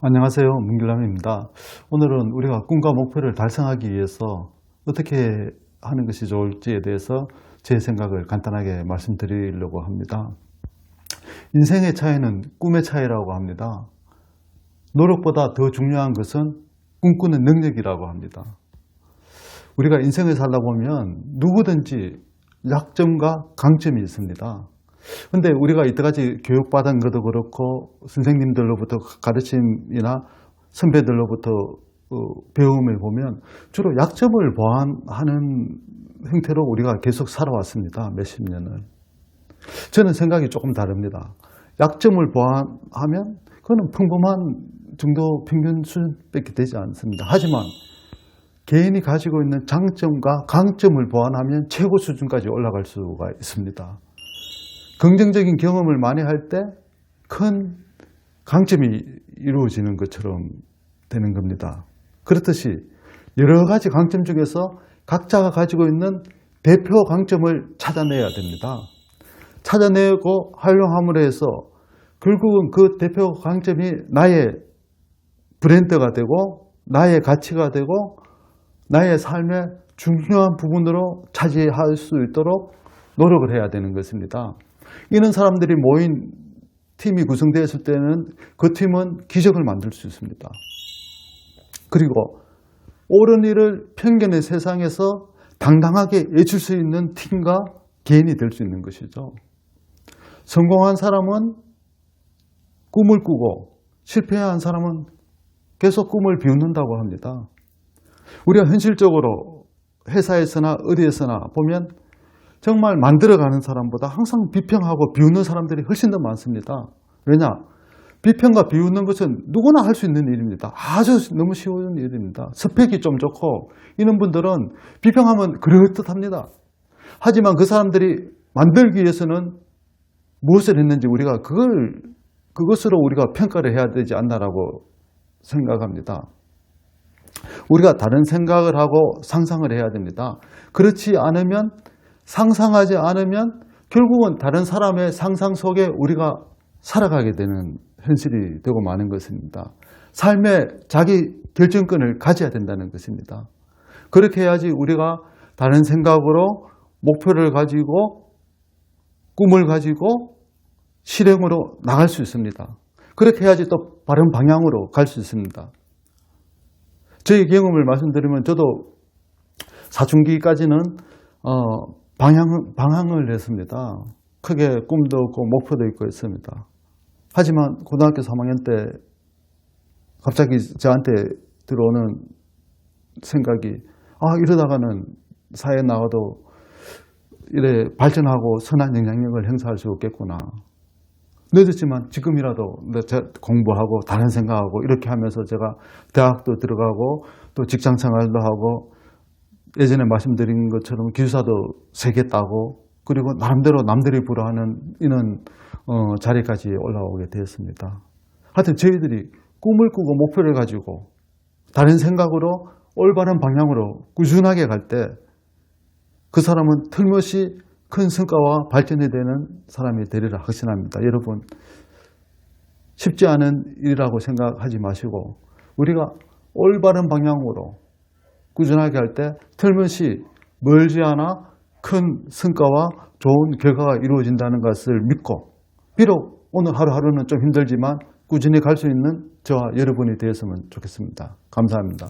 안녕하세요. 문길남입니다. 오늘은 우리가 꿈과 목표를 달성하기 위해서 어떻게 하는 것이 좋을지에 대해서 제 생각을 간단하게 말씀드리려고 합니다. 인생의 차이는 꿈의 차이라고 합니다. 노력보다 더 중요한 것은 꿈꾸는 능력이라고 합니다. 우리가 인생을 살다 보면 누구든지 약점과 강점이 있습니다. 근데 우리가 이때까지 교육받은 것도 그렇고 선생님들로부터 가르침이나 선배들로부터 어, 배움을 보면 주로 약점을 보완하는 형태로 우리가 계속 살아왔습니다. 몇십 년을. 저는 생각이 조금 다릅니다. 약점을 보완하면 그거는 평범한 정도 평균 수준밖에 되지 않습니다. 하지만 개인이 가지고 있는 장점과 강점을 보완하면 최고 수준까지 올라갈 수가 있습니다. 긍정적인 경험을 많이 할 때 큰 강점이 이루어지는 것처럼 되는 겁니다. 그렇듯이 여러 가지 강점 중에서 각자가 가지고 있는 대표 강점을 찾아내야 됩니다. 찾아내고 활용함으로 해서 결국은 그 대표 강점이 나의 브랜드가 되고 나의 가치가 되고 나의 삶의 중요한 부분으로 차지할 수 있도록 노력을 해야 되는 것입니다. 이런 사람들이 모인 팀이 구성되었을 때는 그 팀은 기적을 만들 수 있습니다. 그리고 옳은 일을 편견의 세상에서 당당하게 외칠 수 있는 팀과 개인이 될 수 있는 것이죠. 성공한 사람은 꿈을 꾸고 실패한 사람은 계속 꿈을 비웃는다고 합니다. 우리가 현실적으로 회사에서나 어디에서나 보면 정말 만들어가는 사람보다 항상 비평하고 비웃는 사람들이 훨씬 더 많습니다. 왜냐? 비평과 비웃는 것은 누구나 할 수 있는 일입니다. 아주 너무 쉬운 일입니다. 스펙이 좀 좋고 이런 분들은 비평하면 그럴듯합니다. 하지만 그 사람들이 만들기 위해서는 무엇을 했는지 우리가 그걸 그것으로 우리가 평가를 해야 되지 않나라고 생각합니다. 우리가 다른 생각을 하고 상상을 해야 됩니다. 그렇지 않으면 상상하지 않으면 결국은 다른 사람의 상상 속에 우리가 살아가게 되는 현실이 되고 마는 것입니다. 삶의 자기 결정권을 가져야 된다는 것입니다. 그렇게 해야지 우리가 다른 생각으로 목표를 가지고 꿈을 가지고 실행으로 나갈 수 있습니다. 그렇게 해야지 또 바른 방향으로 갈 수 있습니다. 저의 경험을 말씀드리면 저도 사춘기까지는 어, 방향, 방향을 냈습니다. 크게 꿈도 없고 목표도 있고 있습니다. 하지만 고등학교 3학년 때 갑자기 저한테 들어오는 생각이 아 이러다가는 사회에 나가도 이래 발전하고 선한 영향력을 행사할 수 없겠구나. 늦었지만 지금이라도 공부하고 다른 생각하고 이렇게 하면서 제가 대학도 들어가고 또 직장 생활도 하고 예전에 말씀드린 것처럼 기숙사도 세 개 따고 그리고 나름대로 남들이 부러워하는 이런 어, 자리까지 올라오게 되었습니다. 하여튼 저희들이 꿈을 꾸고 목표를 가지고 다른 생각으로 올바른 방향으로 꾸준하게 갈 때 그 사람은 틀림없이 큰 성과와 발전이 되는 사람이 되리라 확신합니다. 여러분 쉽지 않은 일이라고 생각하지 마시고 우리가 올바른 방향으로 꾸준하게 할 때 틀림없이 멀지 않아 큰 성과와 좋은 결과가 이루어진다는 것을 믿고 비록 오늘 하루하루는 좀 힘들지만 꾸준히 갈 수 있는 저와 여러분이 되었으면 좋겠습니다. 감사합니다.